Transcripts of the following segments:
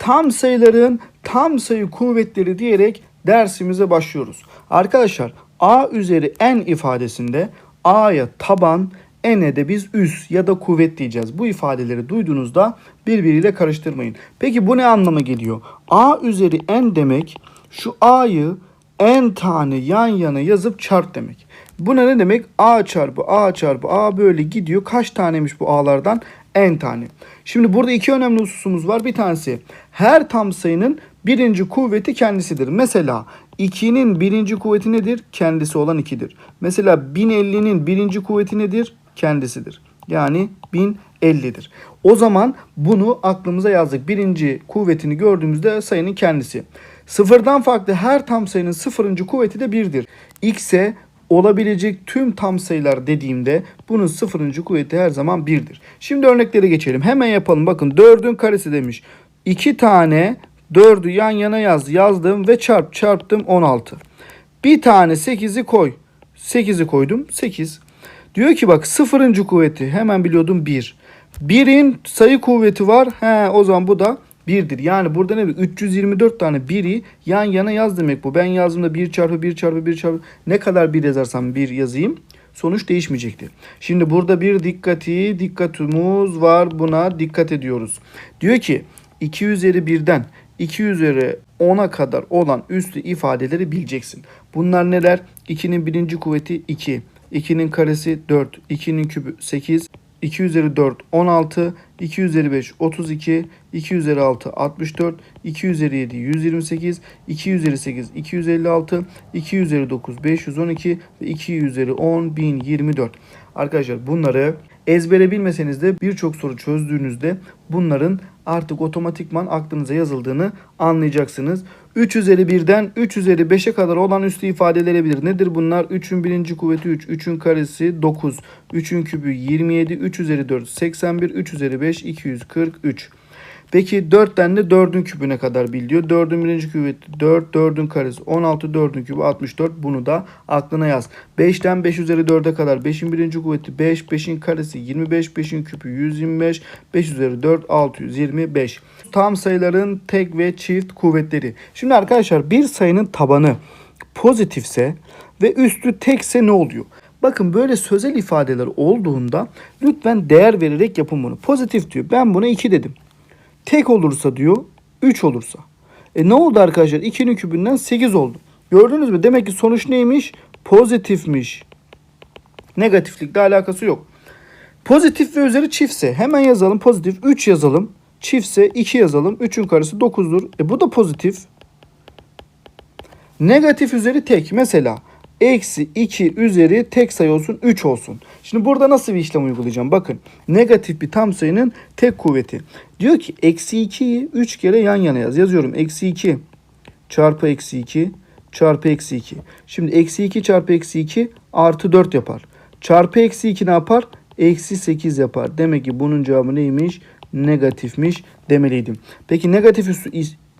tam sayıların tam sayı kuvvetleri diyerek dersimize başlıyoruz. Arkadaşlar a üzeri n ifadesinde a'ya taban, n'e de biz üs ya da kuvvet diyeceğiz. Bu ifadeleri duyduğunuzda birbiriyle karıştırmayın. Peki bu ne anlama geliyor? a üzeri n demek şu a'yı n tane yan yana yazıp çarp demek. Bu ne demek? a çarpı a çarpı a böyle gidiyor. Kaç taneymiş bu a'lardan? N tane. Şimdi burada iki önemli hususumuz var. Bir tanesi her tam sayının birinci kuvveti kendisidir. Mesela 2'nin birinci kuvveti nedir? Kendisi olan 2'dir. Mesela 1050'nin birinci kuvveti nedir? Kendisidir. Yani 1050'dir. O zaman bunu aklımıza yazdık. Birinci kuvvetini gördüğümüzde sayının kendisi. Sıfırdan farklı her tam sayının sıfırıncı kuvveti de 1'dir. X'e olabilecek tüm tam sayılar dediğimde bunun sıfırıncı kuvveti her zaman 1'dir. Şimdi örneklere geçelim. Hemen yapalım. Bakın 4'ün karesi demiş. 2 tane 4'ü yan yana yaz. Yazdım ve çarp çarptım 16. Bir tane 8'i koy. 8'i koydum 8. Diyor ki bak sıfırıncı kuvveti hemen biliyordum 1. 1'in sayı kuvveti var. He o zaman bu da 1'dir. Yani burada ne? 324 tane 1'i yan yana yaz demek bu. Ben yazdığımda 1 çarpı 1 çarpı 1 çarpı ne kadar 1 yazarsam 1 yazayım. Sonuç değişmeyecektir. Şimdi burada bir dikkati, dikkatimiz var. Buna dikkat ediyoruz. Diyor ki 2 üzeri 1'den 2 üzeri 10'a kadar olan üslü ifadeleri bileceksin. Bunlar neler? 2'nin birinci kuvveti 2. 2'nin karesi 4. 2'nin kübü 8. 2 üzeri 4 16, 2 üzeri 5 32, 2 üzeri 6 64, 2 üzeri 7 128, 2 üzeri 8 256, 2 üzeri 9 512 ve 2 üzeri 10 1024. Arkadaşlar bunları ezbere bilmeseniz de birçok soru çözdüğünüzde bunların artık otomatikman aklınıza yazıldığını anlayacaksınız. 3 üzeri 1'den 3 üzeri 5'e kadar olan üslü ifadeleri bilir. Nedir bunlar? 3'ün birinci kuvveti 3, 3'ün karesi 9, 3'ün kübü 27, 3 üzeri 4 81, 3 üzeri 5 243. Peki 4'ten de 4'ün kübüne kadar bil diyor. 4'ün birinci kuvveti 4, 4'ün karesi 16, 4'ün kübü 64. Bunu da aklına yaz. 5'ten 5 üzeri 4'e kadar 5'in birinci kuvveti 5, 5'in karesi 25, 5'in küpü 125, 5 üzeri 4 625. Tam sayıların tek ve çift kuvvetleri. Şimdi arkadaşlar bir sayının tabanı pozitifse ve üstü tekse ne oluyor? Bakın böyle sözel ifadeler olduğunda lütfen değer vererek yapın bunu. Pozitif diyor. Ben buna 2 dedim. Tek olursa diyor 3 olursa. E ne oldu arkadaşlar? 2'nin kübünden 8 oldu. Gördünüz mü? Demek ki sonuç neymiş? Pozitifmiş. Negatiflikle alakası yok. Pozitif ve üzeri çiftse hemen yazalım pozitif 3 yazalım. Çiftse 2 yazalım. 3'ün karesi 9'dur. E bu da pozitif. Negatif üzeri tek. Mesela eksi 2 üzeri tek sayı olsun 3 olsun. Şimdi burada nasıl bir işlem uygulayacağım? Bakın negatif bir tam sayının tek kuvveti. Diyor ki eksi 2'yi 3 kere yan yana yaz. Yazıyorum eksi 2 çarpı eksi 2 çarpı eksi 2. Şimdi eksi 2 çarpı eksi 2 artı 4 yapar. Çarpı eksi 2 ne yapar? Eksi 8 yapar. Demek ki bunun cevabı neymiş? Negatifmiş demeliydim. Peki negatif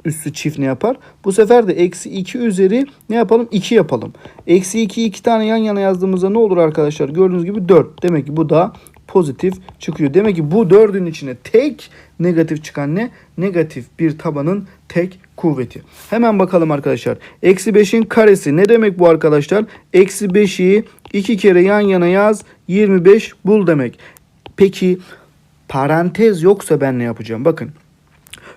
üssü, çift ne yapar? Bu sefer de eksi 2 üzeri ne yapalım? 2 yapalım. Eksi 2 iki tane yan yana yazdığımızda ne olur arkadaşlar? Gördüğünüz gibi 4. Demek ki bu da pozitif çıkıyor. Demek ki bu dördün içine tek negatif çıkan ne? Negatif bir tabanın tek kuvveti. Hemen bakalım arkadaşlar. Eksi 5'in karesi ne demek bu arkadaşlar? Eksi 5'i iki kere yan yana yaz 25 bul demek. Peki parantez yoksa ben ne yapacağım? Bakın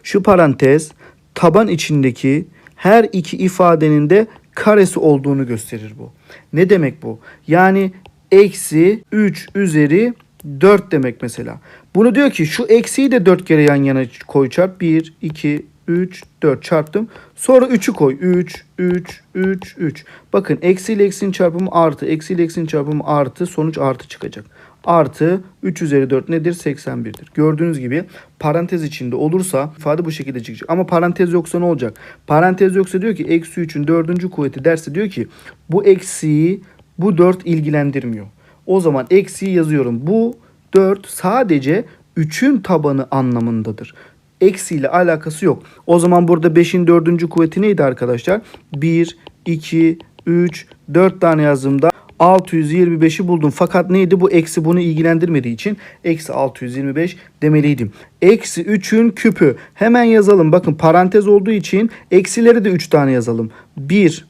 şu parantez taban içindeki her iki ifadenin de karesi olduğunu gösterir bu. Ne demek bu? Yani eksi 3 üzeri 4 demek mesela. Bunu diyor ki şu eksiyi de 4 kere yan yana koy çarp. 1, 2, 3, 4 çarptım. Sonra 3'ü koy. 3, 3, 3, 3. Bakın eksi ile eksinin çarpımı artı. Eksi ile eksinin çarpımı artı. Sonuç artı çıkacak. Artı 3 üzeri 4 nedir? 81'dir. Gördüğünüz gibi parantez içinde olursa ifade bu şekilde çıkacak. Ama parantez yoksa ne olacak? Parantez yoksa diyor ki eksi 3'ün dördüncü kuvveti derse diyor ki bu eksiyi bu 4 ilgilendirmiyor. O zaman eksiyi yazıyorum. Bu 4 sadece 3'ün tabanı anlamındadır. Eksiyle alakası yok. O zaman burada 5'in dördüncü kuvveti neydi arkadaşlar? 1, 2, 3, 4 tane yazdığımda 625'i buldum. Fakat neydi bu eksi bunu ilgilendirmediği için eksi 625 demeliydim. Eksi 3'ün küpü. Hemen yazalım. Bakın parantez olduğu için eksileri de 3 tane yazalım. 1,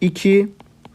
2,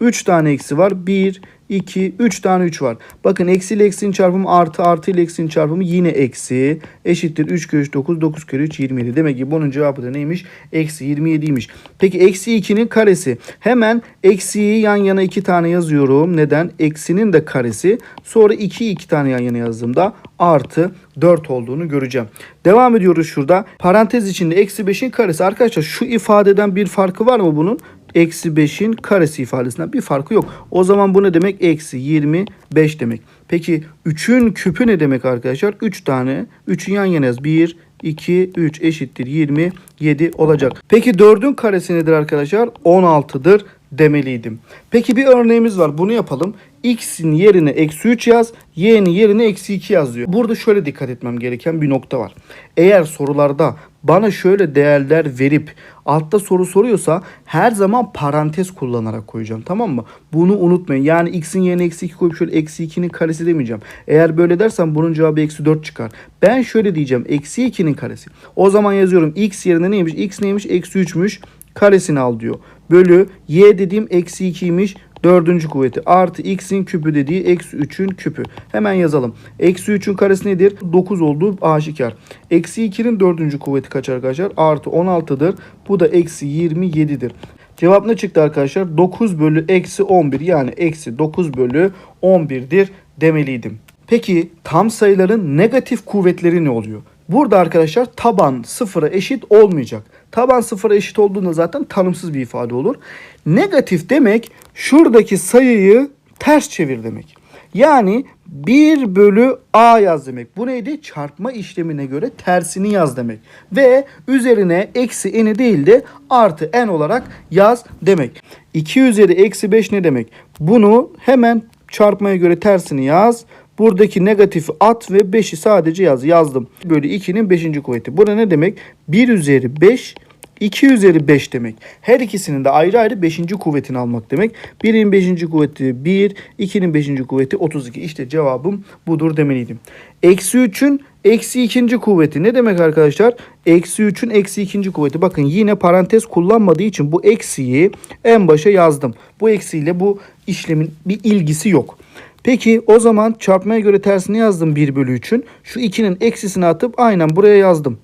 3 tane eksi var. 1, 2, 3 tane 3 var. Bakın eksi ile eksinin çarpımı artı artı ile eksinin çarpımı yine eksi. Eşittir 3 kere 3 9 9 kere 3 27. Demek ki bunun cevabı da neymiş? Eksi 27'ymiş. Peki eksi 2'nin karesi. Hemen eksiyi yan yana 2 tane yazıyorum. Neden? Eksinin de karesi. Sonra 2 2 tane yan yana yazdığımda artı 4 olduğunu göreceğim. Devam ediyoruz şurada. Parantez içinde eksi 5'in karesi. Arkadaşlar şu ifadeden bir farkı var mı bunun? Eksi 5'in karesi ifadesinden bir farkı yok. O zaman bu ne demek? Eksi 25 demek. Peki 3'ün küpü ne demek arkadaşlar? 3 tane. 3'ü yan yana yaz. 1, 2, 3 eşittir 27 olacak. Peki 4'ün karesi nedir arkadaşlar? 16'dır demeliydim. Peki bir örneğimiz var. Bunu yapalım. X'in yerine eksi 3 yaz. Y'nin yerine eksi 2 yaz diyor. Burada şöyle dikkat etmem gereken bir nokta var. Eğer sorularda bana şöyle değerler verip altta soru soruyorsa her zaman parantez kullanarak koyacağım. Tamam mı? Bunu unutmayın. Yani x'in yerine eksi 2 koyup şöyle eksi 2'nin karesi demeyeceğim. Eğer böyle dersem bunun cevabı eksi 4 çıkar. Ben şöyle diyeceğim. Eksi 2'nin karesi. O zaman yazıyorum x yerine neymiş? x neymiş? Eksi 3'müş. Karesini al diyor. Bölü y dediğim eksi 2'ymiş. Dördüncü kuvveti artı x'in küpü dediği eksi 3'ün küpü. Hemen yazalım. Eksi 3'ün karesi nedir? 9 olduğu aşikar. Eksi 2'nin dördüncü kuvveti kaç arkadaşlar? Artı 16'dır. Bu da eksi 27'dir. Cevap ne çıktı arkadaşlar? 9 bölü eksi 11 yani eksi 9 bölü 11'dir demeliydim. Peki tam sayıların negatif kuvvetleri ne oluyor? Burada arkadaşlar taban sıfıra eşit olmayacak. Taban sıfıra eşit olduğunda zaten tanımsız bir ifade olur. Negatif demek şuradaki sayıyı ters çevir demek. Yani 1 bölü a yaz demek. Bu neydi? Çarpma işlemine göre tersini yaz demek. Ve üzerine eksi n'i değil de artı n olarak yaz demek. 2 üzeri eksi 5 ne demek? Bunu hemen çarpmaya göre tersini yaz. Buradaki negatifi at ve 5'i sadece yaz. Yazdım. Bölü 2'nin 5. kuvveti. Burada ne demek? 1 üzeri 5 2 üzeri 5 demek. Her ikisinin de ayrı ayrı 5. kuvvetini almak demek. 1'in 5. kuvveti 1, 2'nin 5. kuvveti 32. İşte cevabım budur demeliydim. Eksi 3'ün eksi 2. kuvveti ne demek arkadaşlar? Eksi 3'ün eksi 2. kuvveti. Bakın yine parantez kullanmadığı için bu eksiyi en başa yazdım. Bu eksiyle bu işlemin bir ilgisi yok. Peki o zaman çarpmaya göre tersini yazdım 1 bölü 3'ün. Şu 2'nin eksisini atıp aynen buraya yazdım.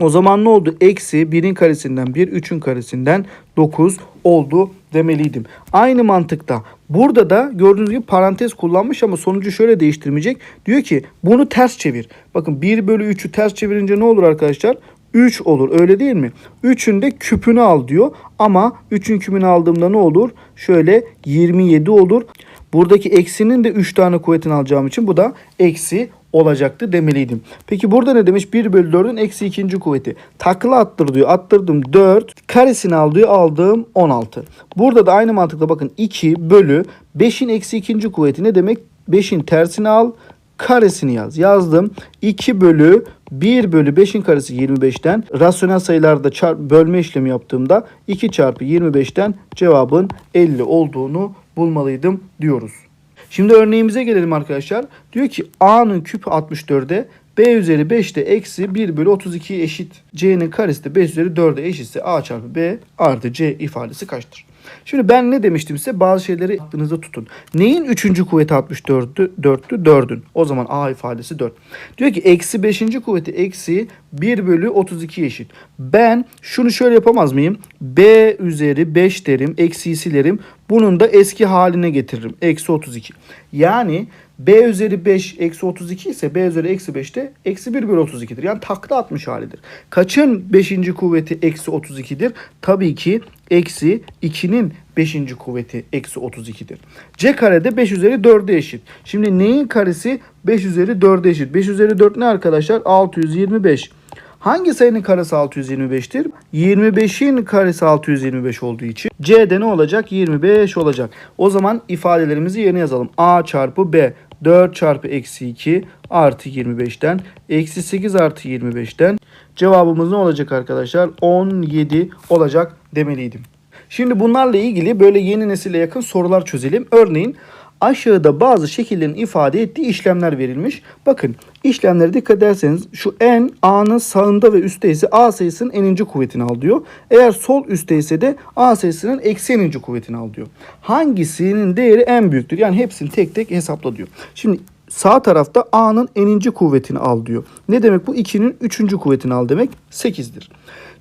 O zaman ne oldu? Eksi 1'in karesinden 1, 3'ün karesinden 9 oldu demeliydim. Aynı mantıkta burada da gördüğünüz gibi parantez kullanmış ama sonucu şöyle değiştirmeyecek. Diyor ki bunu ters çevir. Bakın 1 bölü 3'ü ters çevirince ne olur arkadaşlar? 3 olur öyle değil mi? 3'ün de küpünü al diyor ama 3'ün küpünü aldığımda ne olur? Şöyle 27 olur. Buradaki eksinin de 3 tane kuvvetini alacağım için bu da eksi olacaktı demeliydim. Peki burada ne demiş? 1 bölü 4'ün eksi 2. kuvveti. Takla attır diyor. Attırdım 4. Karesini al diyor. Aldığım 16. Burada da aynı mantıkla bakın 2 bölü 5'in eksi 2. kuvveti ne demek? 5'in tersini al. Karesini yaz. Yazdım. 2 bölü 1 bölü 5'in karesi 25'ten rasyonel sayılarda çarp, bölme işlemi yaptığımda 2 çarpı 25'ten cevabın 50 olduğunu bulmalıydım diyoruz. Şimdi örneğimize gelelim arkadaşlar. Diyor ki A'nın küpü 64'e B üzeri 5'te eksi 1 bölü 32 eşit. C'nin karesi de 5 üzeri 4'e eşitse A çarpı B artı C ifadesi kaçtır? Şimdi ben ne demiştim size? Bazı şeyleri aklınızda tutun. Neyin 3. kuvveti 64'tü? 4'tü 4'ün. O zaman A ifadesi 4. Diyor ki eksi 5. kuvveti eksi 1 bölü 32 eşit. Ben şunu şöyle yapamaz mıyım? B üzeri 5 derim. Eksiyi silerim. Bunun da eski haline getiririm. Eksi 32. Yani B üzeri 5 eksi 32 ise B üzeri eksi 5 de eksi 1 bölü 32'dir. Yani takla atmış halidir. Kaçın 5. kuvveti eksi 32'dir? Tabii ki eksi 2'nin 5. kuvveti eksi 32'dir. C karede 5 üzeri 4'e eşit. Şimdi neyin karesi 5 üzeri 4'e eşit? 5 üzeri 4 ne arkadaşlar? 625. Hangi sayının karesi 625'tir? 25'in karesi 625 olduğu için C'de ne olacak? 25 olacak. O zaman ifadelerimizi yerine yazalım. A çarpı B 4 çarpı eksi 2 artı 25'ten eksi 8 artı 25'ten cevabımız ne olacak arkadaşlar? 17 olacak demeliydim. Şimdi bunlarla ilgili böyle yeni nesile yakın sorular çözelim. Örneğin aşağıda bazı şekillerin ifade ettiği işlemler verilmiş. Bakın işlemlere dikkat ederseniz şu n a'nın sağında ve üstte ise a sayısının eninci kuvvetini al diyor. Eğer sol üstte ise de a sayısının eksi eninci kuvvetini al diyor. Hangisinin değeri en büyüktür? Yani hepsini tek tek hesapla diyor. Şimdi sağ tarafta a'nın eninci kuvvetini al diyor. Ne demek bu? 2'nin üçüncü kuvvetini al demek 8'dir.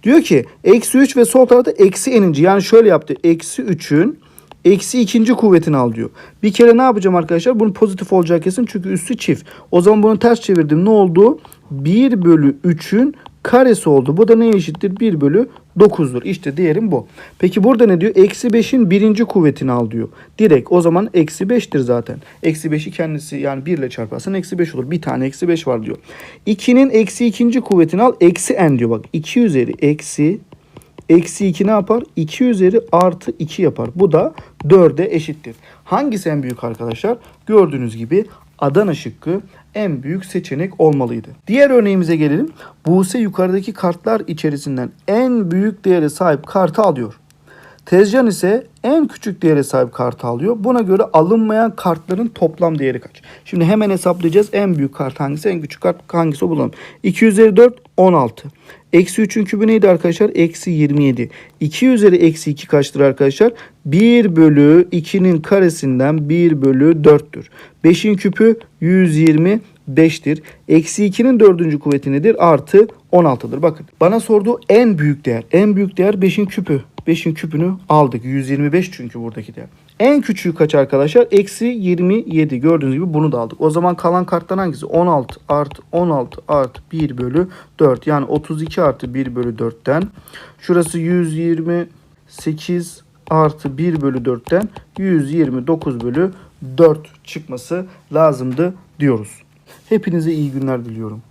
Diyor ki eksi 3 ve sol tarafta eksi eninci. Yani şöyle yaptı. Eksi 3'ün eksi ikinci kuvvetini al diyor. Bir kere ne yapacağım arkadaşlar? Bunun pozitif olacak kesin çünkü üstü çift. O zaman bunu ters çevirdim. Ne oldu? 1 bölü 3'ün karesi oldu. Bu da neye eşittir? 1 bölü 9'dur. İşte değerim bu. Peki burada ne diyor? Eksi 5'in birinci kuvvetini al diyor. Direkt o zaman eksi 5'tir zaten. Eksi 5'i kendisi yani 1 ile çarparsan eksi 5 olur. Bir tane eksi 5 var diyor. 2'nin eksi ikinci kuvvetini al. Eksi n diyor bak. 2 üzeri eksi Eksi 2 ne yapar? 2 üzeri artı 2 yapar. Bu da 4'e eşittir. Hangisi en büyük arkadaşlar? Gördüğünüz gibi Adana şıkkı en büyük seçenek olmalıydı. Diğer örneğimize gelelim. Buse yukarıdaki kartlar içerisinden en büyük değere sahip kartı alıyor. Tezcan ise en küçük değere sahip kartı alıyor. Buna göre alınmayan kartların toplam değeri kaç? Şimdi hemen hesaplayacağız. En büyük kart hangisi? En küçük kart hangisi? O bulalım. 2 üzeri 4 16. Eksi 3'ün kübü neydi arkadaşlar? Eksi 27. 2 üzeri eksi 2 kaçtır arkadaşlar? 1 bölü 2'nin karesinden 1 bölü 4'tür. 5'in küpü 125'tir. Eksi 2'nin dördüncü kuvveti nedir? Artı 16'dır. Bakın bana sorduğu en büyük değer. En büyük değer 5'in küpü. 5'in küpünü aldık. 125 çünkü buradaki değer. En küçüğü kaç arkadaşlar? Eksi 27. Gördüğünüz gibi bunu da aldık. O zaman kalan karttan hangisi? 16 artı 16 artı 1 bölü 4. Yani 32 artı 1 bölü 4'ten. Şurası 128 artı 1 bölü 4'ten 129 bölü 4 çıkması lazımdı diyoruz. Hepinize iyi günler diliyorum.